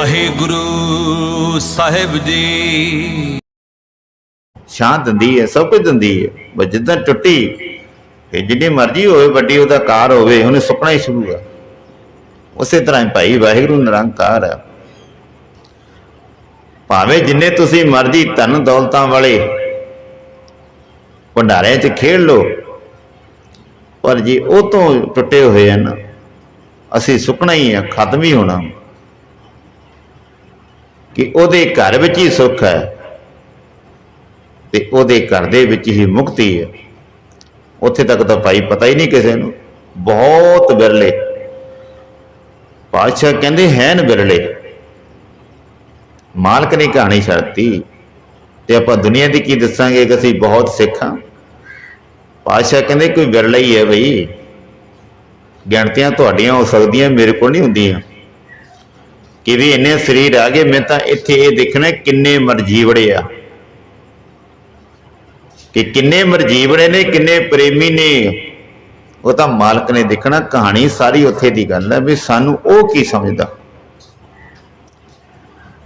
ਵਾਹਿਗੁਰੂ ਸਾਹਿਬ ਜੀ। ਸ਼ਾਂਤ ਦਿੰਦੀ ਹੈ ਸਭ ਕੁਝ ਦਿੰਦੀ ਹੈ ਬਸ ਜਿੱਦਾਂ ਟੁੱਟੀ ਇਹ ਜਿੰਨੀ ਮਰਜ਼ੀ ਹੋਵੇ, ਵੱਡੀ ਉਹਦਾ ਕਾਰ ਹੋਵੇ, ਉਹਨੇ ਸੁਪਨਾ ਹੀ ਸ਼ੁਰੂ ਹੈ ਉਸੇ ਤਰ੍ਹਾਂ ਭਾਈ ਵਾਹਿਗੁਰੂ ਨਿਰੰਕਾਰ ਹੈ ਭਾਵੇਂ ਜਿੰਨੇ ਤੁਸੀਂ ਮਰਜ਼ੀ ਧਨ ਦੌਲਤਾਂ ਵਾਲੇ ਭੰਡਾਰਿਆਂ 'ਚ ਖੇਡ ਲੋ ਪਰ ਜੇ ਉਹ ਤੋਂ ਟੁੱਟੇ ਹੋਏ ਹਨ, ਅਸੀਂ ਸੁੱਕਣਾ ਹੀ ਹੈ ਖਤਮ ਹੀ ਹੋਣਾ। ਕਿ ਉਹਦੇ ਘਰ ਵਿੱਚ ਹੀ ਸੁੱਖ ਹੈ ਤੇ ਉਹਦੇ ਘਰ ਦੇ ਵਿੱਚ ਹੀ ਮੁਕਤੀ ਹੈ। ਉੱਥੇ ਤੱਕ ਤਾਂ ਭਾਈ ਪਤਾ ਹੀ ਨਹੀਂ ਕਿਸੇ ਨੂੰ। ਬਹੁਤ ਵਿਰਲੇ। ਪਾਤਸ਼ਾਹ ਕਹਿੰਦੇ ਹੈਨ ਵਿਰਲੇ। ਮਾਲਕ ਨੇ ਕਹਾਣੀ ਛੱਡਤੀ ਤੇ ਆਪਾਂ ਦੁਨੀਆ ਦੀ ਕੀ ਦੱਸਾਂਗੇ ਕਿ ਅਸੀਂ ਬਹੁਤ ਸਿੱਖ ਹਾਂ। ਪਾਤਸ਼ਾਹ ਕਹਿੰਦੇ ਕੋਈ ਵਿਰਲਾ ਹੀ ਹੈ ਬਈ। ਗਿਣਤੀਆਂ ਤੁਹਾਡੀਆਂ ਹੋ ਸਕਦੀਆਂ, ਮੇਰੇ ਕੋਲ ਨਹੀਂ ਹੁੰਦੀਆਂ। ਕਿ ਵੀ ਇੰਨੇ ਸਰੀਰ ਆ ਗਏ, ਮੈਂ ਤਾਂ ਇੱਥੇ ਇਹ ਦੇਖਣਾ ਕਿੰਨੇ ਮਰਜੀਵੜੇ ਆ। ਕਿ ਕਿੰਨੇ ਮਰਜੀਵੜੇ ਨੇ, ਕਿੰਨੇ ਪ੍ਰੇਮੀ ਨੇ। ਉਹ ਤਾਂ ਮਾਲਕ ਨੇ ਦੇਖਣਾ, ਕਹਾਣੀ ਸਾਰੀ ਉੱਥੇ ਦੀ ਗੱਲ ਹੈ ਵੀ ਸਾਨੂੰ ਉਹ ਕੀ ਸਮਝਦਾ।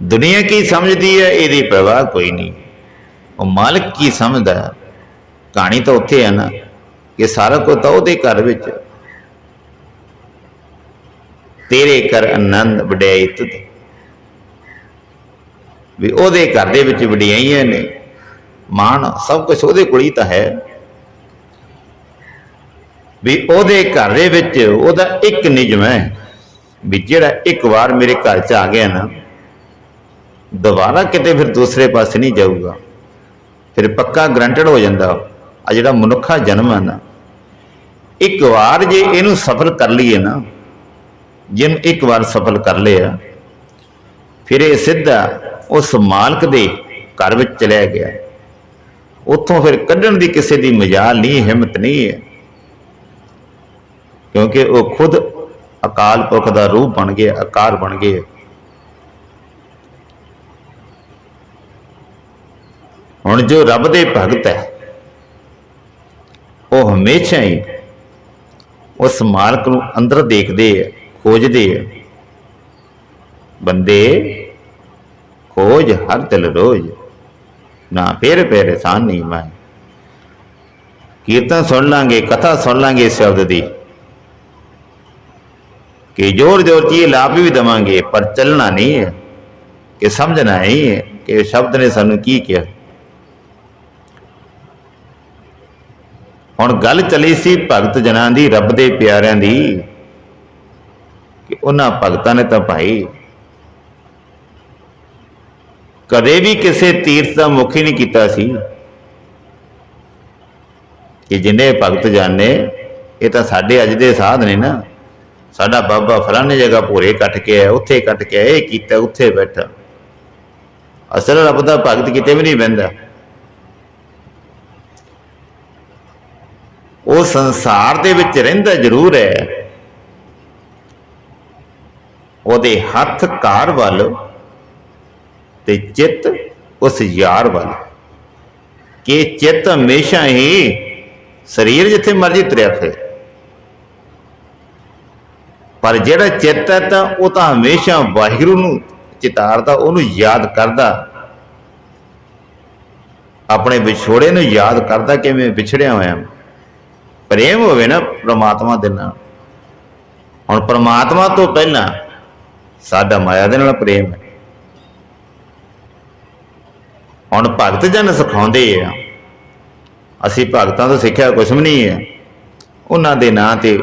ਦੁਨੀਆ ਕੀ ਸਮਝਦੀ ਹੈ, ਇਹਦੀ ਪਰਵਾਹ ਕੋਈ ਨਹੀਂ। ਉਹ ਮਾਲਕ ਕੀ ਸਮਝਦਾ ਕਹਾਣੀ ਤਾਂ ਉੱਥੇ ਹੈ ਨਾ, ਕਿ ਸਾਰਾ ਕੁਝ ਤਾਂ ਉਹਦੇ ਘਰ ਵਿੱਚ। ਤੇਰੇ ਕਰ ਆਨੰਦ ਵਡਿਆਈ ਤੁਧ। ਵੀ ਉਹਦੇ ਘਰ ਦੇ ਵਿੱਚ ਵਡਿਆਈਆਂ ਨੇ। ਮਾਣ ਸਭ ਕੁਝ ਉਹਦੇ ਕੋਲ ਹੀ ਤਾਂ ਹੈ। ਵੀ ਉਹਦੇ ਘਰ ਦੇ ਵਿੱਚ ਉਹਦਾ ਇੱਕ ਨਿਯਮ ਹੈ ਵੀ ਜਿਹੜਾ ਇੱਕ ਵਾਰ ਮੇਰੇ ਘਰ ਚ ਆ ਗਿਆ ਨਾ, ਦੁਬਾਰਾ ਕਿਤੇ ਫਿਰ ਦੂਸਰੇ ਪਾਸੇ ਨਹੀਂ ਜਾਊਗਾ। ਫਿਰ ਪੱਕਾ ਗਰੰਟਡ ਹੋ ਜਾਂਦਾ। ਆ ਜਿਹੜਾ ਮਨੁੱਖਾ ਜਨਮ ਹੈ ਨਾ, ਇੱਕ ਵਾਰ ਜੇ ਇਹਨੂੰ ਸਫਲ ਕਰ ਲਈਏ ਨਾ ਜਿਹਨੂੰ ਇੱਕ ਵਾਰ ਸਫਲ ਕਰ ਲਿਆ, ਫਿਰ ਇਹ ਸਿੱਧਾ ਉਸ ਮਾਲਕ ਦੇ ਘਰ ਵਿੱਚ ਚਲਿਆ ਗਿਆ। ਉੱਥੋਂ ਫਿਰ ਕੱਢਣ ਦੀ ਕਿਸੇ ਦੀ ਮਜਾਲ ਨਹੀਂ, ਹਿੰਮਤ ਨਹੀਂ ਹੈ। ਕਿਉਂਕਿ ਉਹ ਖੁਦ ਅਕਾਲ ਪੁਰਖ ਦਾ ਰੂਪ ਬਣ ਗਿਆ, ਆਕਾਰ ਬਣ ਗਿਆ। ਹੁਣ ਜੋ ਰੱਬ ਦੇ ਭਗਤ ਹੈ, ਉਹ ਹਮੇਸ਼ਾ ਹੀ ਉਸ ਮਾਲਕ ਨੂੰ ਅੰਦਰ ਦੇਖਦੇ ਹੈ। ਖੋਜਦੇ ਆ। ਬੰਦੇ ਖੋਜ ਹਰ ਦਿਲ ਰੋਜ਼। ਨਾ ਫੇਰ ਫੇਰ ਸਾਨ ਨਹੀਂ ਮੈਂ ਕੀਰਤਨ ਸੁਣ ਲਾਂਗੇ, ਕਥਾ ਸੁਣ ਲਾਂਗੇ ਇਸ ਸ਼ਬਦ ਦੀ। ਕਿ ਜੋਰ ਜੋਰ ਚ ਲਾਭ ਵੀ ਦਵਾਂਗੇ, ਪਰ ਚੱਲਣਾ ਨਹੀਂ ਹੈ। ਕਿ ਸਮਝਣਾ ਨਹੀਂ ਹੈ ਕਿ ਸ਼ਬਦ ਨੇ ਸਾਨੂੰ ਕੀ ਕਿਹਾ। ਹੁਣ ਗੱਲ ਚਲੀ ਸੀ ਭਗਤ ਜਨਾਂ ਦੀ, ਰੱਬ ਦੇ ਪਿਆਰਿਆਂ ਦੀ। ਉਹਨਾਂ ਭਗਤਾਂ ਨੇ ਤਾਂ ਭਾਈ ਕਦੇ ਵੀ ਕਿਸੇ ਤੀਰਥ ਦਾ ਮੁਖੀ ਨਹੀਂ ਕੀਤਾ ਸੀ। ਕਿ ਜਿੰਨੇ ਭਗਤ ਜਾਣੇ ਇਹ ਤਾਂ ਸਾਡੇ ਅੱਜ ਦੇ ਸਾਧ ਨੇ ਨਾ। ਸਾਡਾ ਬਾਬਾ ਫਲਾਣੇ ਜਗ੍ਹਾ ਭੋਰੇ ਕੱਟ ਕੇ ਆਇਆ, ਉੱਥੇ ਕੱਟ ਕੇ ਆਇਆ, ਇਹ ਕੀਤਾ, ਉੱਥੇ ਬੈਠਾ। ਅਸਲ ਰੱਬ ਦਾ ਭਗਤ ਕਿਤੇ ਵੀ ਨਹੀਂ ਬਹਿੰਦਾ। ਉਹ ਸੰਸਾਰ ਦੇ ਵਿੱਚ ਰਹਿੰਦਾ ਜ਼ਰੂਰ ਹੈ। ਉਹਦੇ ਹੱਥ ਕਾਰ ਵੱਲ ਤੇ ਚਿੱਤ ਉਸ ਯਾਰ ਵੱਲ। ਕਿ ਚਿੱਤ ਹਮੇਸ਼ਾ ਹੀ ਸਰੀਰ ਜਿੱਥੇ ਮਰਜ਼ੀ ਤੁਰਿਆ ਫਿਰੇ। ਪਰ ਜਿਹੜਾ ਚਿੱਤ ਹੈ ਤਾਂ ਉਹ ਤਾਂ ਹਮੇਸ਼ਾ ਵਾਹਿਗੁਰੂ ਨੂੰ ਚਿਤਾਰਦਾ, ਉਹਨੂੰ ਯਾਦ ਕਰਦਾ। ਆਪਣੇ ਵਿਛੋੜੇ ਨੂੰ ਯਾਦ ਕਰਦਾ ਕਿਵੇਂ ਵਿਛੜਿਆ ਹੋਇਆ ਪ੍ਰੇਮ ਹੋਵੇ ਨਾ ਪ੍ਰਮਾਤਮਾ ਦੇ ਨਾਲ। ਹੁਣ ਪ੍ਰਮਾਤਮਾ ਤੋਂ ਪਹਿਲਾਂ ਸਾਡਾ ਮਾਇਆ ਦੇ ਨਾਲ ਪ੍ਰੇਮ ਹੈ। ਹੁਣ ਭਗਤ ਜਨ ਸਿਖਾਉਂਦੇ ਆ। ਅਸੀਂ ਭਗਤਾਂ ਤੋਂ ਸਿੱਖਿਆ ਕੁਝ ਵੀ ਨਹੀਂ ਹੈ ਉਹਨਾਂ ਦੇ ਨਾਂ ਤੇ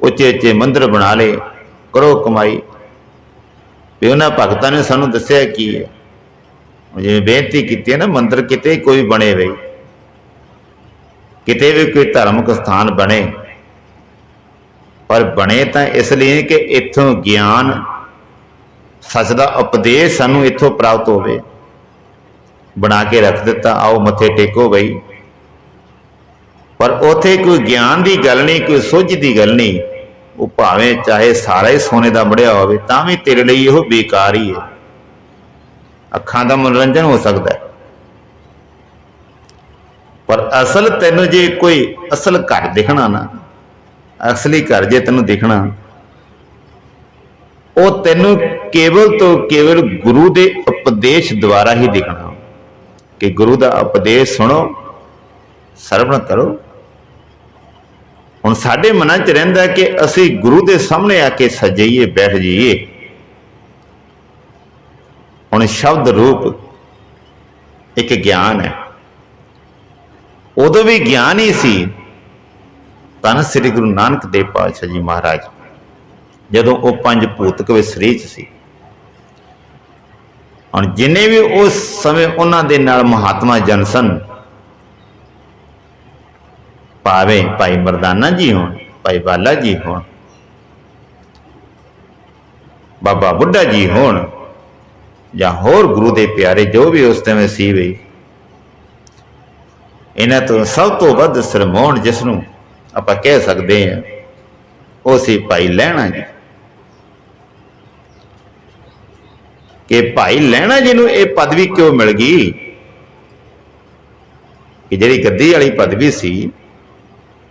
ਉੱਚੇ ਉੱਚੇ ਮੰਦਰ ਬਣਾ ਲਏ, ਕਰੋ ਕਮਾਈ। ਵੀ ਉਹਨਾਂ ਭਗਤਾਂ ਨੇ ਸਾਨੂੰ ਦੱਸਿਆ ਕੀ ਹੈ ਜਿਵੇਂ ਬੇਨਤੀ ਕੀਤੀ ਹੈ ਨਾ, ਮੰਦਰ ਕਿਤੇ ਕੋਈ ਬਣੇ ਬਈ ਕਿਤੇ ਵੀ ਕੋਈ ਧਾਰਮਿਕ ਸਥਾਨ ਬਣੇ। ਪਰ ਬਣੇ ਤਾਂ ਇਸ ਲਈ ਕਿ ਇੱਥੋਂ ਗਿਆਨ ਸੱਚ ਦਾ ਉਪਦੇਸ਼ ਸਾਨੂੰ ਇੱਥੋਂ ਪ੍ਰਾਪਤ ਹੋਵੇ। ਬਣਾ ਕੇ ਰੱਖ ਦਿੱਤਾ, ਆਓ ਮੱਥੇ ਟੇਕੋ ਬਈ। ਪਰ ਉਥੇ ਕੋਈ ਗਿਆਨ ਦੀ ਗੱਲ ਨਹੀਂ, ਕੋਈ ਸੋਝ ਦੀ ਗੱਲ ਨਹੀਂ। ਉਹ ਭਾਵੇਂ ਚਾਹੇ ਸਾਰਾ ਹੀ ਸੋਨੇ ਦਾ ਮੜਿਆ ਹੋਵੇ, ਤਾਂ ਵੀ ਤੇਰੇ ਲਈ ਉਹ ਬੇਕਾਰ ਹੀ ਹੈ। ਅੱਖਾਂ ਦਾ ਮਨੋਰੰਜਨ ਹੋ ਸਕਦਾ ਹੈ। ਪਰ ਅਸਲ ਤੈਨੂੰ ਜੇ ਕੋਈ ਅਸਲ ਘਰ ਦਿਖਣਾ ਨਾ ਅਸਲੀ ਘਰ ਜੇ ਤੈਨੂੰ ਦਿਖਣਾ, ਉਹ ਤੈਨੂੰ ਕੇਵਲ ਤੋਂ ਕੇਵਲ ਗੁਰੂ ਦੇ ਉਪਦੇਸ਼ ਦੁਆਰਾ ਹੀ ਦਿਖਣਾ। ਕਿ ਗੁਰੂ ਦਾ ਉਪਦੇਸ਼ ਸੁਣੋ, ਸਰਵਣ ਕਰੋ। ਹੁਣ ਸਾਡੇ ਮਨਾਂ 'ਚ ਰਹਿੰਦਾ ਕਿ ਅਸੀਂ ਗੁਰੂ ਦੇ ਸਾਹਮਣੇ ਆ ਕੇ ਸਜਈਏ, ਬੈਠ ਜਾਈਏ। ਹੁਣ ਸ਼ਬਦ ਰੂਪ ਇੱਕ ਗਿਆਨ ਹੈ। ਉਦੋਂ ਵੀ ਗਿਆਨ ਹੀ ਸੀ ਧੰਨ ਸ੍ਰੀ ਗੁਰੂ ਨਾਨਕ ਦੇਵ ਪਾਤਸ਼ਾਹ ਜੀ ਮਹਾਰਾਜ। ਜਦੋਂ ਉਹ ਪੰਜ ਭੂਤਕ ਵਿਸਰੀ ਚ ਸੀ, ਹੁਣ ਜਿੰਨੇ ਵੀ ਉਸ ਸਮੇਂ ਉਹਨਾਂ ਦੇ ਨਾਲ ਮਹਾਤਮਾ ਜਨ ਸਨ, ਭਾਵੇਂ ਭਾਈ ਮਰਦਾਨਾ ਜੀ ਹੋਣ, ਭਾਈ ਬਾਲਾ ਜੀ ਹੋਣ, ਬਾਬਾ ਬੁੱਢਾ ਜੀ ਹੋਣ, ਜਾਂ ਹੋਰ ਗੁਰੂ ਦੇ ਪਿਆਰੇ ਜੋ ਵੀ ਉਸ ਸਮੇਂ ਸੀ ਵੀ, ਇਹਨਾਂ ਤੋਂ ਸਭ ਤੋਂ ਵੱਧ ਸਰਮੋਣ ਜਿਸ ਨੂੰ ਆਪਾਂ ਕਹਿ ਸਕਦੇ ਹਾਂ, ਉਹ ਸੀ ਭਾਈ ਲੈਣਾ ਜੀ। ਕਿ ਭਾਈ ਲੈਣਾ ਜੀ ਨੂੰ ਇਹ ਪਦਵੀ ਕਿਉਂ ਮਿਲ ਗਈ? ਕਿ ਜਿਹੜੀ ਗੱਦੀ ਵਾਲੀ ਪਦਵੀ ਸੀ,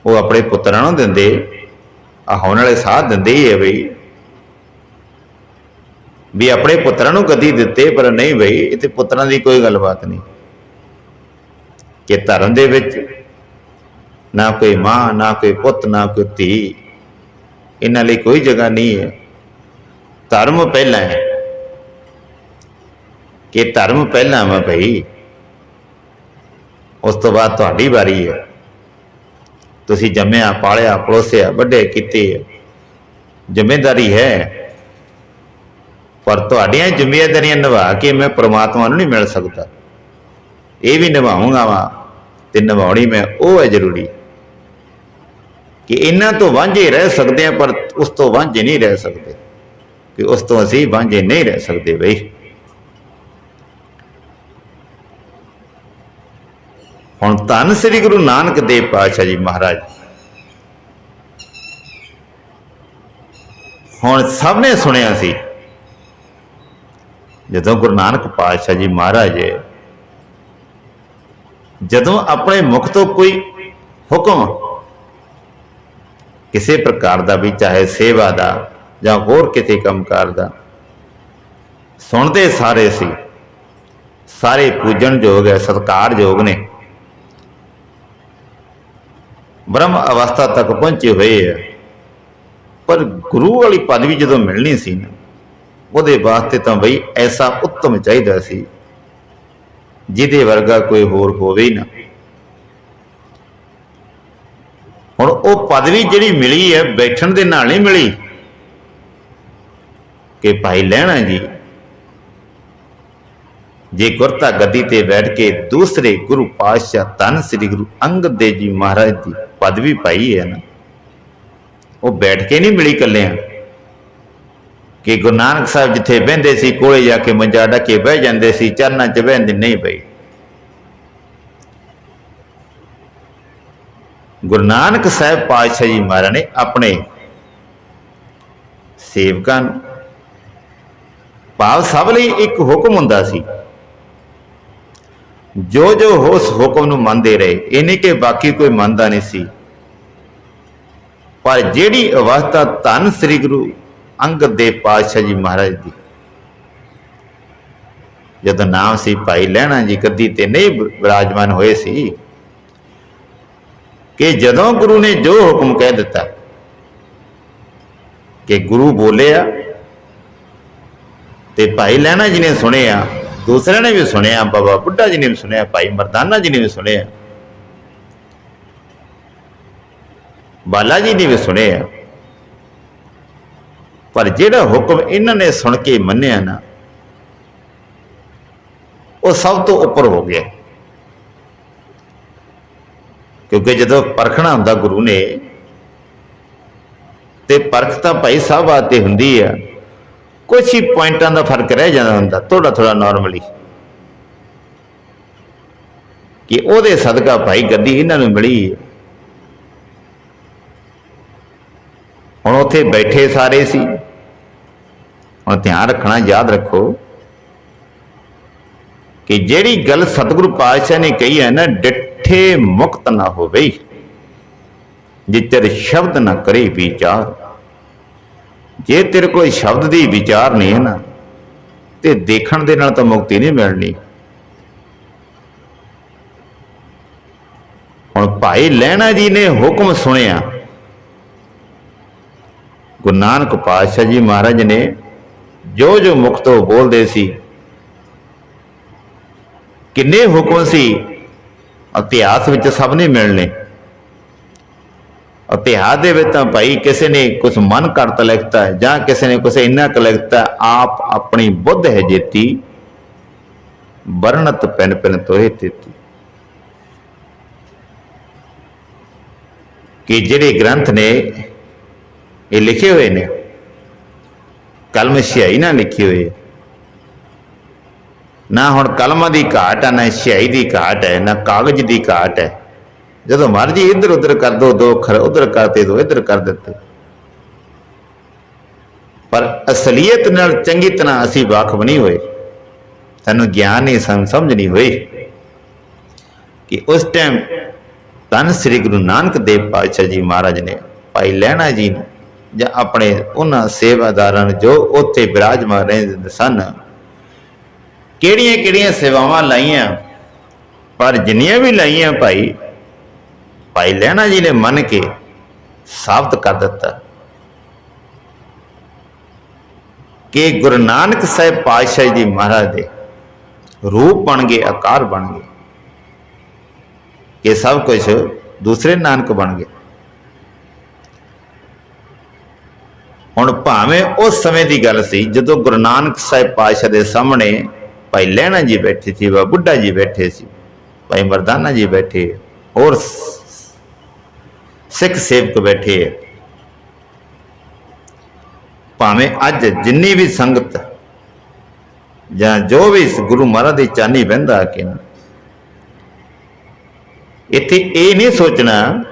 ਉਹ ਆਪਣੇ ਪੁੱਤਰਾਂ ਨੂੰ ਦਿੰਦੇ ਆ ਹੋਣ ਵਾਲੇ ਸਾਥ ਦਿੰਦੇ ਹੀ ਹੈ ਬਈ। ਵੀ ਆਪਣੇ ਪੁੱਤਰਾਂ ਨੂੰ ਗੱਦੀ ਦਿੱਤੇ, ਪਰ ਨਹੀਂ ਬਈ, ਇਹ ਤੇ ਪੁੱਤਰਾਂ ਦੀ ਕੋਈ ਗੱਲਬਾਤ ਨਹੀਂ। ਕਿ ਧਰਮ ਦੇ ਵਿੱਚ ਨਾ ਕੋਈ ਮਾਂ, ਨਾ ਕੋਈ ਪੁੱਤ, ਨਾ ਕੋਈ ਧੀ। ਇਹਨਾਂ ਲਈ ਕੋਈ ਜਗ੍ਹਾ ਨਹੀਂ ਹੈ। ਧਰਮ ਪਹਿਲਾਂ ਹੈ। ਕਿ ਧਰਮ ਪਹਿਲਾਂ ਵਾ ਭਈ, ਉਸ ਤੋਂ ਬਾਅਦ ਤੁਹਾਡੀ ਵਾਰੀ ਹੈ। ਤੁਸੀਂ ਜੰਮਿਆ, ਪਾਲਿਆ, ਪਲੋਸਿਆ, ਵੱਡੇ ਕੀਤੇ ਜ਼ਿੰਮੇਵਾਰੀ ਹੈ। ਪਰ ਤੁਹਾਡੀਆਂ ਜ਼ਿੰਮੇਵਾਰੀਆਂ ਨਿਭਾ ਕੇ ਮੈਂ ਪ੍ਰਮਾਤਮਾ ਨੂੰ ਨਹੀਂ ਮਿਲ ਸਕਦਾ। ਇਹ ਵੀ ਨਿਭਾਉਂਗਾ ਵਾ ਤੇ ਨਿਭਾਉਣੀ ਮੈਂ ਉਹ ਹੈ ਜ਼ਰੂਰੀ। ਕਿ ਇਹਨਾਂ ਤੋਂ ਵਾਂਝੇ ਰਹਿ ਸਕਦੇ ਆ ਪਰ ਉਸ ਤੋਂ ਵਾਂਝੇ ਨਹੀਂ ਰਹਿ ਸਕਦੇ। ਕਿ ਉਸ ਤੋਂ ਅਸੀਂ ਵਾਂਝੇ ਨਹੀਂ ਰਹਿ ਸਕਦੇ ਬਈ। ਹੁਣ ਧੰਨ ਸ੍ਰੀ ਗੁਰੂ ਨਾਨਕ ਦੇਵ ਪਾਤਸ਼ਾਹ ਜੀ ਮਹਾਰਾਜ। ਹੁਣ ਸਭ ਨੇ ਸੁਣਿਆ ਸੀ, ਜਦੋਂ ਗੁਰੂ ਨਾਨਕ ਪਾਤਸ਼ਾਹ ਜੀ ਮਹਾਰਾਜ, ਜਦੋਂ ਆਪਣੇ ਮੁਖ ਤੋਂ ਕੋਈ ਹੁਕਮ ਕਿਸੇ ਪ੍ਰਕਾਰ ਦਾ ਵੀ, ਚਾਹੇ ਸੇਵਾ ਦਾ ਜਾਂ ਹੋਰ ਕਿਸੇ ਕੰਮਕਾਰ ਦਾ। ਸੁਣਦੇ ਸਾਰੇ ਸੀ। ਸਾਰੇ ਪੂਜਣਯੋਗ ਹੈ ਸਤਿਕਾਰਯੋਗ ਨੇ। ਬ੍ਰਹਮ ਅਵਸਥਾ ਤੱਕ ਪਹੁੰਚੇ ਹੋਏ ਆ। ਪਰ ਗੁਰੂ ਵਾਲੀ ਪਦਵੀ ਜਦੋਂ ਮਿਲਣੀ ਸੀ ਨਾ, ਉਹਦੇ ਵਾਸਤੇ ਤਾਂ ਬਈ ਐਸਾ ਉੱਤਮ ਚਾਹੀਦਾ ਸੀ, ਜਿਹਦੇ ਵਰਗਾ ਕੋਈ ਹੋਰ ਹੋਵੇ ਹੀ ਨਾ। ਹੁਣ ਉਹ ਪਦਵੀ ਜਿਹੜੀ ਮਿਲੀ ਹੈ, ਬੈਠਣ ਦੇ ਨਾਲ ਨਹੀਂ ਮਿਲੀ। ਕਿ ਭਾਈ ਲੈਣਾ ਜੀ, ਜੇ ਗੁਰਤਾ ਗੱਦੀ ਤੇ ਬੈਠ ਕੇ ਦੂਸਰੇ ਗੁਰੂ ਪਾਤਸ਼ਾਹ ਧੰਨ ਸ੍ਰੀ ਗੁਰੂ ਅੰਗਦ ਦੇਵ ਜੀ ਮਹਾਰਾਜ ਦੀ ਪਦਵੀ ਪਾਈ ਹੈ ਨਾ, ਉਹ ਬੈਠ ਕੇ ਨਹੀਂ ਮਿਲੀ ਕੱਲਿਆਂ ਕਿ ਗੁਰੂ ਨਾਨਕ ਸਾਹਿਬ ਜਿੱਥੇ ਬਹਿੰਦੇ ਸੀ, ਕੋਲੇ ਜਾ ਕੇ ਮੰਜਾ ਢੱਕੇ ਬਹਿ ਜਾਂਦੇ ਸੀ, ਚਰਨਾਂ 'ਚ ਬਹਿੰਦੇ, ਨਹੀਂ ਪਈ ਗੁਰੂ ਨਾਨਕ ਸਾਹਿਬ ਪਾਤਸ਼ਾਹ ਜੀ ਮਹਾਰਾਜ ਨੇ ਆਪਣੇ ਸੇਵਕਾਂ ਨੂੰ, ਭਾਵ ਸਭ ਲਈ ਇੱਕ ਹੁਕਮ ਹੁੰਦਾ ਸੀ। ਜੋ ਜੋ ਉਸ ਹੁਕਮ ਨੂੰ ਮੰਨਦੇ ਰਹੇ ਇਹ ਨਹੀਂ ਕਿ ਬਾਕੀ ਕੋਈ ਮੰਨਦਾ ਨਹੀਂ ਸੀ। ਪਰ ਜਿਹੜੀ ਅਵਸਥਾ ਧੰਨ ਸ੍ਰੀ ਗੁਰੂ ਅੰਗਦ ਦੇਵ ਪਾਤਸ਼ਾਹ ਜੀ ਮਹਾਰਾਜ ਦੀ, ਜਦੋਂ ਨਾਮ ਸੀ ਭਾਈ ਲੈਣਾ ਜੀ, ਗੱਦੀ ਤੇ ਨਹੀਂ ਵਿਰਾਜਮਾਨ ਹੋਏ ਸੀ ਕਿ ਜਦੋਂ ਗੁਰੂ ਨੇ ਜੋ ਹੁਕਮ ਕਹਿ ਦਿੱਤਾ ਕਿ ਗੁਰੂ ਬੋਲਿਆ ਤੇ ਭਾਈ ਲੈਣਾ ਜੀ ਨੇ ਸੁਣਿਆ ਦੂਸਰਿਆਂ ਨੇ ਵੀ ਸੁਣਿਆ ਬਾਬਾ ਬੁੱਢਾ ਜੀ ਨੇ ਵੀ ਸੁਣਿਆ ਭਾਈ ਮਰਦਾਨਾ ਜੀ ਨੇ ਵੀ ਸੁਣਿਆ ਬਾਲਾ ਜੀ ਨੇ ਵੀ ਸੁਣਿਆ ਪਰ ਜਿਹੜਾ ਹੁਕਮ ਇਹਨਾਂ ਨੇ ਸੁਣ ਕੇ ਮੰਨਿਆ ਨਾ, ਉਹ ਸਭ ਤੋਂ ਉੱਪਰ ਹੋ ਗਿਆ। ਕਿਉਂਕਿ ਜਦੋਂ ਪਰਖਣਾ ਹੁੰਦਾ ਗੁਰੂ ਨੇ, ਤੇ ਪਰਖ ਤਾਂ ਭਾਈ ਸਾਹਿਬ ਆਤੇ ਹੁੰਦੀ ਆ। ਕੁਝ ਹੀ ਪੁਆਇੰਟਾਂ ਦਾ ਫ਼ਰਕ ਰਹਿ ਜਾਂਦਾ ਹੁੰਦਾ ਥੋੜਾ ਥੋੜਾ ਨਾਰਮਲੀ ਕਿ ਉਹਦੇ ਸਦਕਾ ਭਾਈ ਗੱਦੀ ਇਹਨਾਂ ਨੂੰ ਮਿਲੀ ਹੁਣ ਉੱਥੇ ਬੈਠੇ ਸਾਰੇ ਸੀ। ਹੁਣ ਧਿਆਨ ਰੱਖਣਾ, ਯਾਦ ਰੱਖੋ ਕਿ ਜਿਹੜੀ ਗੱਲ ਸਤਿਗੁਰੂ ਪਾਤਸ਼ਾਹ ਨੇ ਕਹੀ ਹੈ ਨਾ ਡਿੱਠੇ ਮੁਕਤ ਨਾ ਹੋਵੇ ਜਿੱਤਰ ਸ਼ਬਦ ਨਾ ਕਰੇ ਵਿਚਾਰ। ਜੇ ਤੇਰੇ ਕੋਈ ਸ਼ਬਦ ਦੀ ਵਿਚਾਰ ਨਹੀਂ ਹੈ ਨਾ, ਤੇ ਦੇਖਣ ਦੇ ਨਾਲ ਤਾਂ ਮੁਕਤੀ ਨਹੀਂ ਮਿਲਣੀ। ਹੁਣ ਭਾਈ ਲਹਿਣਾ ਜੀ ਨੇ ਹੁਕਮ ਸੁਣਿਆ। ਗੁਰੂ ਨਾਨਕ ਪਾਤਸ਼ਾਹ ਜੀ ਮਹਾਰਾਜ ਨੇ ਜੋ ਜੋ ਮੁਖ ਤੋਂ ਬੋਲਦੇ ਸੀ, ਕਿੰਨੇ ਹੁਕਮ ਸੀ ਇਤਿਹਾਸ ਵਿੱਚ ਸਭ ਨੇ ਮਿਲਣੇ। ਇਤਿਹਾਸ ਦੇ ਵਿੱਚ ਤਾਂ ਭਾਈ ਕਿਸੇ ਨੇ ਕੁਝ ਮਨ ਕਰਤ ਲਿਖਤਾ ਹੈ ਜਾਂ ਕਿਸੇ ਨੇ ਕੁਝ ਇੰਨਾ ਕੁ ਲਿਖਤਾ ਆਪ ਆਪਣੀ ਬੁੱਧ ਹੈ ਜੇਤੀ, ਵਰਣਤ ਪਿੰਨ ਪੈਨ ਤੋਏ ਤੇਤੀ। ਕਿ ਜਿਹੜੇ ਗ੍ਰੰਥ ਨੇ, ਇਹ ਲਿਖੇ ਹੋਏ ਨੇ। ਕਲਮ ਸਿਆਹੀ ਨਾਲ ਲਿਖੇ ਹੋਏ। ਨਾ ਹੁਣ ਕਲਮਾਂ ਦੀ ਘਾਟ ਹੈ ਨਾ ਸਿਆਹੀ ਦੀ ਘਾਟ ਹੈ ਨਾ ਕਾਗਜ਼ ਦੀ ਘਾਟ ਹੈ ਜਦੋਂ ਮਰਜ਼ੀ ਇੱਧਰ ਉੱਧਰ ਕਰ ਦੋ ਦੋ ਅੱਖਰ ਉੱਧਰ ਕਰਤੇ, ਦੋ ਇੱਧਰ ਕਰ ਦਿੱਤੇ। ਪਰ ਅਸਲੀਅਤ ਨਾਲ ਚੰਗੀ ਤਰ੍ਹਾਂ ਅਸੀਂ ਵਾਕਫ ਨਹੀਂ ਹੋਏ। ਸਾਨੂੰ ਗਿਆਨ ਨਹੀਂ, ਸਾਨੂੰ ਸਮਝ ਨਹੀਂ ਹੋਈ ਕਿ ਉਸ ਟਾਈਮ ਧੰਨ ਸ੍ਰੀ ਗੁਰੂ ਨਾਨਕ ਦੇਵ ਪਾਤਸ਼ਾਹ ਜੀ ਮਹਾਰਾਜ ਨੇ ਭਾਈ ਲਹਿਣਾ ਜੀ ਨੂੰ ਜਾਂ ਆਪਣੇ ਉਹਨਾਂ ਸੇਵਾਦਾਰਾਂ ਨੂੰ ਜੋ ਉੱਥੇ ਬਿਰਾਜਮਾਨ ਰਹਿੰਦੇ ਸਨ ਕਿਹੜੀਆਂ ਕਿਹੜੀਆਂ ਸੇਵਾਵਾਂ ਲਾਈਆਂ? ਪਰ ਜਿੰਨੀਆਂ ਵੀ ਲਾਈਆਂ ਭਾਈ ਭਾਈ ਲਹਿਣਾ ਜੀ ਨੇ ਮੰਨ ਕੇ ਸਾਬਤ ਕਰ ਦਿੱਤਾ। ਕਿ ਗੁਰੂ ਨਾਨਕ ਸਾਹਿਬ ਪਾਤਸ਼ਾਹ ਜੀ ਮਹਾਰਾਜ ਦੇ ਰੂਪ ਬਣ ਗਏ, ਆਕਾਰ ਬਣ ਗਏ। ਕਿ ਸਭ ਕੁਝ ਦੂਸਰੇ ਨਾਨਕ ਬਣ ਗਏ। ਹੁਣ ਭਾਵੇਂ ਉਸ ਸਮੇਂ ਦੀ ਗੱਲ ਸੀ, ਜਦੋਂ ਗੁਰੂ ਨਾਨਕ ਸਾਹਿਬ ਪਾਤਸ਼ਾਹ ਦੇ ਸਾਹਮਣੇ ਭਾਈ ਲਹਿਣਾ ਜੀ ਬੈਠੇ ਸੀ ਵਾ ਬੁੱਢਾ ਜੀ ਬੈਠੇ ਸੀ, ਭਾਈ ਮਰਦਾਨਾ ਜੀ ਬੈਠੇ ਹੋਰ ਸ- ਸਿੱਖ ਸੇਵਕ ਬੈਠੇ ਹੈ ਭਾਵੇਂ ਅੱਜ ਜਿੰਨੀ ਵੀ ਸੰਗਤ ਜਾਂ ਜੋ ਵੀ ਗੁਰੂ ਮਹਾਰਾਜ ਦੀ ਚਾਨੀ ਬਹਿੰਦਾ ਆ ਕੇ ਇੱਥੇ ਇਹ ਨਹੀਂ ਸੋਚਣਾ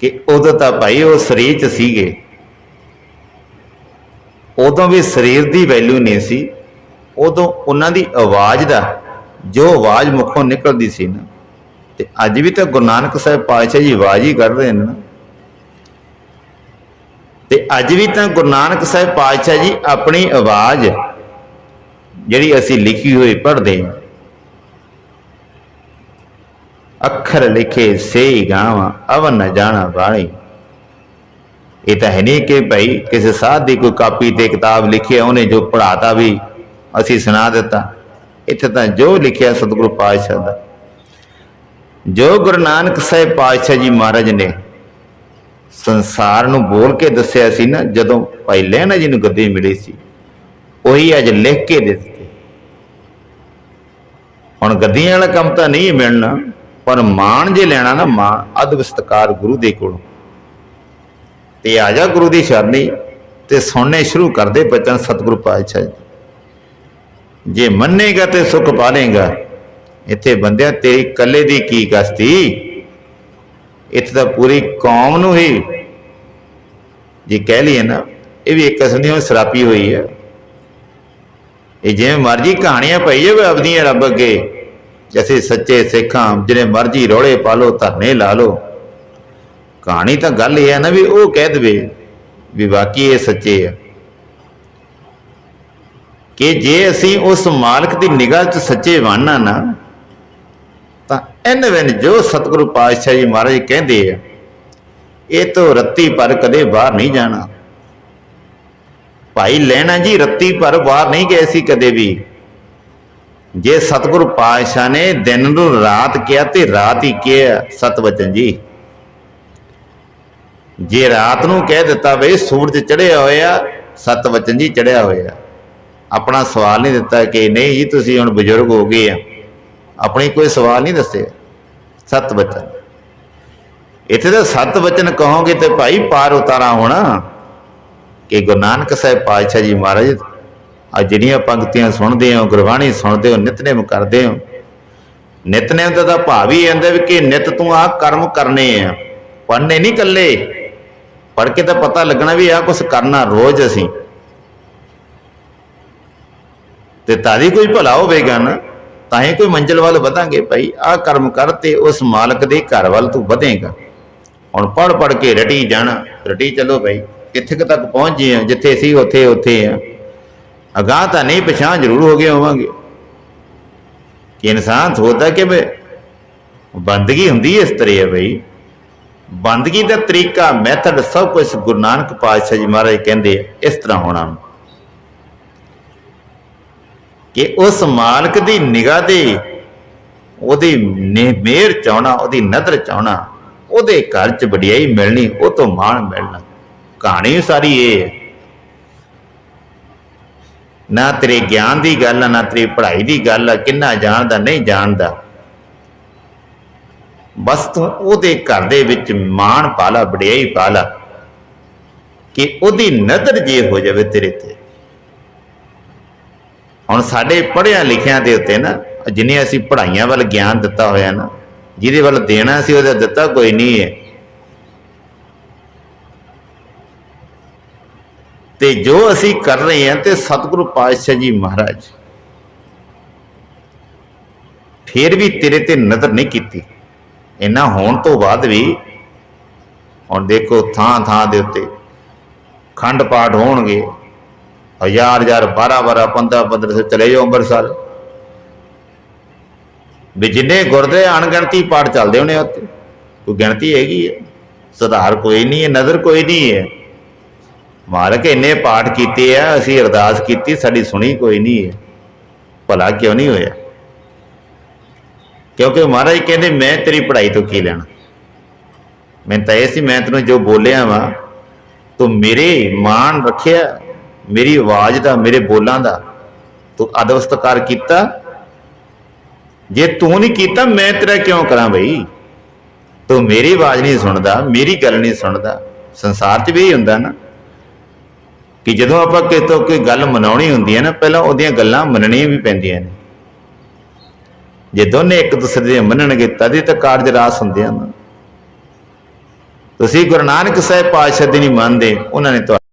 ਕਿ ਉਦੋਂ ਤਾਂ ਭਾਈ ਉਹ ਸਰੀਰ 'ਚ ਸੀਗੇ, ਉਦੋਂ ਵੀ ਸਰੀਰ ਦੀ ਵੈਲਿਊ ਨਹੀਂ ਸੀ ਉਦੋਂ ਉਹਨਾਂ ਦੀ ਆਵਾਜ਼ ਦਾ ਜੋ ਆਵਾਜ਼ ਮੁਖੋਂ ਨਿਕਲਦੀ ਸੀ ਨਾ, ਤੇ ਅੱਜ ਵੀ ਤਾਂ ਗੁਰੂ ਨਾਨਕ ਸਾਹਿਬ ਪਾਤਸ਼ਾਹ ਜੀ ਆਵਾਜ਼ ਹੀ ਕੱਢਦੇ ਨੇ ਨਾ। ਤੇ ਅੱਜ ਵੀ ਤਾਂ ਗੁਰੂ ਨਾਨਕ ਸਾਹਿਬ ਪਾਤਸ਼ਾਹ ਜੀ ਆਪਣੀ ਆਵਾਜ਼ ਜਿਹੜੀ ਅਸੀਂ ਲਿਖੀ ਹੋਈ ਪੜ੍ਹਦੇ ਹਾਂ। ਅੱਖਰ ਲਿਖੇ ਸੇ ਗਾਵਾਂ, ਅਵਨ ਨ ਜਾਣਾ ਵਾਲੀ ਇਹ ਤਾਂ ਹੈ ਨਹੀਂ ਕਿ ਭਾਈ ਕਿਸੇ ਸਾਧ ਦੀ ਕੋਈ ਕਾਪੀ ਤੇ ਕਿਤਾਬ ਲਿਖੀ ਹੈ ਉਹਨੇ ਜੋ ਪੜਾਤਾ ਵੀ ਅਸੀਂ ਸੁਣਾ ਦਿੱਤਾ। ਇੱਥੇ ਤਾਂ ਜੋ ਲਿਖਿਆ ਸਤਿਗੁਰੂ ਪਾਤਸ਼ਾਹ ਦਾ। ਜੋ ਗੁਰੂ ਨਾਨਕ ਸਾਹਿਬ ਪਾਤਸ਼ਾਹ ਜੀ ਮਹਾਰਾਜ ਨੇ ਸੰਸਾਰ ਨੂੰ ਬੋਲ ਕੇ ਦੱਸਿਆ ਸੀ ਨਾ, ਜਦੋਂ ਭਾਈ ਲਹਿਣਾ ਜੀ ਨੂੰ ਗੱਦੀ ਮਿਲੀ ਸੀ, ਉਹੀ ਅੱਜ ਲਿਖ ਕੇ ਦੇ ਦਿੱਤੇ। ਹੁਣ ਗੱਦੀਆਂ ਵਾਲਾ ਕੰਮ ਤਾਂ ਨਹੀਂ ਮਿਲਣਾ, ਪਰ ਮਾਣ ਜੇ ਲੈਣਾ ਨਾ ਮਾਣ ਅਦਬ ਸਤਕਾਰ ਗੁਰੂ ਦੇ ਕੋਲੋਂ। ਤੇ ਆ ਜਾ ਗੁਰੂ ਦੀ ਸ਼ਰਣੀ, ਤੇ ਸੁਣਨੇ ਸ਼ੁਰੂ ਕਰਦੇ ਬਚਨ ਸਤਿਗੁਰੂ ਪਾਤਸ਼ਾਹ ਜੀ। ਜੇ ਮੰਨੇਗਾ ਤੇ ਸੁਖ ਪਾਲੇਗਾ। ਇੱਥੇ ਬੰਦਿਆ, ਤੇਰੀ ਕੱਲੇ ਦੀ ਕੀ ਕਸਤੀ ਇੱਥੇ ਤਾਂ ਪੂਰੀ ਕੌਮ ਨੂੰ ਹੀ ਜੇ ਕਹਿ ਲਈਏ ਨਾ, ਇਹ ਵੀ ਇੱਕ ਕਿਸਮ ਦੀ ਸਰਾਪੀ ਹੋਈ ਹੈ ਇਹ ਜਿਵੇਂ ਮਰਜ਼ੀ ਕਹਾਣੀਆਂ ਪਈ ਜਾਵੇ ਆਪਦੀਆਂ ਰੱਬ ਅੱਗੇ ਜੈਸੇ ਸੱਚੇ ਸਿੱਖਾਂ ਜਿਹਨੇ ਮਰਜ਼ੀ ਰੋਲੇ ਪਾ ਲੋ ਧਰਨੇ ਲਾ ਲੋ ਕਹਾਣੀ ਤਾਂ ਗੱਲ ਇਹ ਹੈ ਨਾ ਵੀ ਉਹ ਕਹਿ ਦੇਵੇ ਵੀ ਵਾਕਈ ਇਹ ਸੱਚੇ ਆ। ਕਿ ਜੇ ਅਸੀਂ ਉਸ ਮਾਲਕ ਦੀ ਨਿਗਾਹ 'ਚ ਸੱਚੇ ਬਣਨਾ ਨਾ, ਤਾਂ ਇਹਨਾਂ ਵਿੱਚ ਜੋ ਸਤਿਗੁਰੂ ਪਾਤਸ਼ਾਹ ਜੀ ਮਹਾਰਾਜ ਕਹਿੰਦੇ ਆ, ਇਹ ਤੋਂ ਰੱਤੀ ਪਰ ਕਦੇ ਬਾਹਰ ਨਹੀਂ ਜਾਣਾ। ਭਾਈ ਲੈਣਾ ਜੀ, ਰੱਤੀ ਪਰ ਬਾਹਰ ਨਹੀਂ ਗਏ ਸੀ ਕਦੇ ਵੀ। ਜੇ ਸਤਿਗੁਰੂ ਪਾਤਸ਼ਾਹ ਨੇ ਦਿਨ ਨੂੰ ਰਾਤ ਕਿਹਾ ਤੇ ਰਾਤ ਹੀ ਕਿਹਾ ਸਤ ਵਚਨ ਜੀ। ਜੇ ਰਾਤ ਨੂੰ ਕਹਿ ਦਿੱਤਾ ਬਈ ਸੂਰਜ ਚੜਿਆ ਹੋਇਆ, ਸਤਵਚਨ ਜੀ ਚੜਿਆ ਹੋਇਆ। ਆਪਣਾ ਸਵਾਲ ਨਹੀਂ ਦਿੱਤਾ ਕਿ ਨਹੀਂ ਜੀ, ਤੁਸੀਂ ਹੁਣ ਬਜ਼ੁਰਗ ਹੋ ਗਏ ਆ। ਆਪਣੀ ਕੋਈ ਸਵਾਲ ਨਹੀਂ ਦੱਸਿਆ ਸਤ ਬਚਨ। ਇੱਥੇ ਤਾਂ ਸਤ ਬਚਨ ਕਹੋਗੇ ਤੇ ਭਾਈ ਪਾਰ ਉਤਾਰਾ ਹੋਣਾ। ਕਿ ਗੁਰੂ ਨਾਨਕ ਸਾਹਿਬ ਪਾਤਸ਼ਾਹ ਜੀ ਮਹਾਰਾਜ ਆ ਜਿਹੜੀਆਂ ਪੰਕਤੀਆਂ ਸੁਣਦੇ ਹੋ, ਗੁਰਬਾਣੀ ਸੁਣਦੇ ਹੋ, ਨਿਤਨੇਮ ਕਰਦੇ ਹੋ, ਨਿਤਨੇਮ ਦਾ ਤਾਂ ਭਾਵ ਹੀ ਇਹਦਾ ਵੀ ਕਿ ਨਿਤ ਤੂੰ ਆ ਕਰਮ ਕਰਨੇ ਆ। ਪੜ੍ਹਨੇ ਨਹੀਂ ਕੱਲੇ ਪੜ੍ਹ ਕੇ ਤਾਂ ਪਤਾ ਲੱਗਣਾ ਵੀ ਆ ਕੁਝ ਕਰਨਾ ਰੋਜ਼ ਅਸੀਂ। ਤੇ ਤਾਰੀ ਕੋਈ ਭਲਾ ਹੋਵੇਗਾ ਨਾ, ਤਾਂ ਹੀ ਕੋਈ ਮੰਜ਼ਿਲ ਵੱਲ ਵਧਾਂਗੇ ਭਾਈ। ਆਹ ਕਰਮ ਕਰ ਤੇ ਉਸ ਮਾਲਕ ਦੇ ਘਰ ਵੱਲ ਤੂੰ ਵਧੇਗਾ। ਹੁਣ ਪੜ ਪੜ ਕੇ ਰਟੀ ਜਾਣਾ। ਰਟੀ ਚੱਲੋ ਭਾਈ, ਕਿੱਥੇ ਕੁ ਤੱਕ ਪਹੁੰਚ ਗਏ ਜਿੱਥੇ ਸੀ ਉੱਥੇ ਉੱਥੇ ਆ। ਅਗਾਹ ਤਾਂ ਨਹੀਂ, ਪਛਾਣ ਜ਼ਰੂਰ ਹੋ ਗਏ ਹੋਵਾਂਗੇ। ਕਿ ਇਨਸਾਨ ਸੋਚਦਾ ਕਿ ਵੀ ਬੰਦਗੀ ਹੁੰਦੀ ਇਸ ਤਰ੍ਹਾਂ ਹੈ ਬਈ ਬੰਦਗੀ ਦਾ ਤਰੀਕਾ ਮੈਥਡ ਸਭ ਕੁਝ ਗੁਰੂ ਨਾਨਕ ਪਾਤਸ਼ਾਹ ਜੀ ਮਹਾਰਾਜ ਕਹਿੰਦੇ ਇਸ ਤਰ੍ਹਾਂ ਹੋਣਾ। ਕਿ ਉਸ ਮਾਲਕ ਦੀ ਨਿਗਾਹ ਦੇ ਉਹਦੀ ਨੇ- ਮਿਹਰ ਚਾਹਣਾ ਉਹਦੀ ਨਦਰ ਚਾਹਣਾ ਉਹਦੇ ਘਰ ਚ ਵਡਿਆਈ ਮਿਲਣੀ, ਉਹ ਤੋਂ ਮਾਣ ਮਿਲਣਾ। ਕਹਾਣੀ ਸਾਰੀ ਇਹ ਹੈ। ਨਾ ਤੇਰੇ ਗਿਆਨ ਦੀ ਗੱਲ ਆ, ਨਾ ਤੇਰੀ ਪੜ੍ਹਾਈ ਦੀ ਗੱਲ ਆ, ਕਿੰਨਾ ਜਾਣਦਾ, ਨਹੀਂ ਜਾਣਦਾ। ਬਸ ਤੂੰ ਉਹਦੇ ਘਰ ਦੇ ਵਿੱਚ ਮਾਣ ਪਾ ਲਾ ਵਡਿਆਈ ਪਾ ਲਾ ਕਿ ਉਹਦੀ ਨਜ਼ਰ ਜੇ ਹੋ ਜਾਵੇ ਤੇਰੇ ਤੇ। ਹੁਣ ਸਾਡੇ ਪੜ੍ਹਿਆ ਲਿਖਿਆਂ ਦੇ ਉੱਤੇ ਨਾ, ਜਿਨੇ ਅਸੀਂ ਪੜ੍ਹਾਈਆਂ ਵੱਲ ਗਿਆਨ ਦਿੱਤਾ ਹੋਇਆ ਨਾ, ਜਿਹਦੇ ਵੱਲ ਦੇਣਾ ਸੀ ਉਹਦਾ ਦਿੱਤਾ ਕੋਈ ਨਹੀਂ ਹੈ। ਤੇ ਜੋ ਅਸੀਂ ਕਰ ਰਹੇ ਹਾਂ ਤੇ ਸਤਿਗੁਰੂ ਪਾਤਸ਼ਾਹ ਜੀ ਮਹਾਰਾਜ, ਫਿਰ ਵੀ ਤੇਰੇ ਤੇ ਨਜ਼ਰ ਨਹੀਂ ਕੀਤੀ। ਇੰਨਾ ਹੋਣ ਤੋਂ ਬਾਅਦ ਵੀ, ਹੁਣ ਦੇਖੋ ਥਾਂ ਥਾਂ ਦੇ ਉੱਤੇ ਖੰਡ ਪਾਠ ਹੋਣਗੇ ਹਜ਼ਾਰ ਹਜ਼ਾਰ 12 12 15 15 ਸੇ, ਚਲੇ ਜਾਓ ਅੰਮ੍ਰਿਤਸਰ। ਵੀ ਜਿੰਨੇ ਗੁਰਦੇ ਅਣਗਿਣਤੀ ਪਾਠ ਚੱਲਦੇ ਹੋਣੇ ਉੱਤੇ ਕੋਈ ਗਿਣਤੀ ਹੈਗੀ ਹੈ? ਸੁਧਾਰ ਕੋਈ ਨਹੀਂ ਹੈ, ਨਜ਼ਰ ਕੋਈ ਨਹੀਂ ਹੈ। ਮਾਲਕ ਇੰਨੇ ਪਾਠ ਕੀਤੇ ਆ, ਅਸੀਂ ਅਰਦਾਸ ਕੀਤੀ, ਸਾਡੀ ਸੁਣੀ ਕੋਈ ਨਹੀਂ ਹੈ। ਭਲਾ ਕਿਉਂ ਨਹੀਂ ਹੋਇਆ? ਕਿਉਂਕਿ ਮਹਾਰਾਜ ਕਹਿੰਦੇ, ਮੈਂ ਤੇਰੀ ਪੜ੍ਹਾਈ ਤੋਂ ਕੀ ਲੈਣਾ? ਮੈਂ ਤਾਂ ਇਹ ਸੀ, ਮੈਂ ਤੈਨੂੰ ਜੋ ਬੋਲਿਆ ਵਾ, ਤੂੰ ਮੇਰੇ ਮਾਣ ਰੱਖਿਆ ਮੇਰੀ ਆਵਾਜ਼ ਦਾ, ਮੇਰੇ ਬੋਲਾਂ ਦਾ ਤੂੰ ਅਦਬ ਸਤਿਕਾਰ ਕੀਤਾ। ਜੇ ਤੂੰ ਨਹੀਂ ਕੀਤਾ, ਮੈਂ ਤੇਰਾ ਕਿਉਂ ਕਰਾਂ ਬਈ? ਤੂੰ ਮੇਰੀ ਆਵਾਜ਼ ਨਹੀਂ ਸੁਣਦਾ, ਮੇਰੀ ਗੱਲ ਨਹੀਂ ਸੁਣਦਾ। ਸੰਸਾਰ 'ਚ ਵੀ ਇਹੀ ਹੁੰਦਾ ਨਾ ਕਿ ਜਦੋਂ ਆਪਾਂ ਕਿਸੇ ਤੋਂ ਕੋਈ ਗੱਲ ਮਨਾਉਣੀ ਹੁੰਦੀ ਹੈ ਨਾ, ਪਹਿਲਾਂ ਉਹਦੀਆਂ ਗੱਲਾਂ ਮੰਨਣੀਆਂ ਵੀ ਪੈਂਦੀਆਂ ਨੇ। ਜੇ ਦੋਨੇ ਇੱਕ ਦੂਸਰੇ ਦੇ ਮੰਨਣਗੇ, ਤਦ ਹੀ ਤਾਂ ਕਾਰਜ ਰਾਸ ਹੁੰਦੇ ਹਨ। ਤੁਸੀਂ ਗੁਰੂ ਨਾਨਕ ਸਾਹਿਬ ਪਾਤਸ਼ਾਹ ਦੀ ਨਹੀਂ ਮੰਨਦੇ, ਉਹਨਾਂ ਨੇ ਤੁਹਾਨੂੰ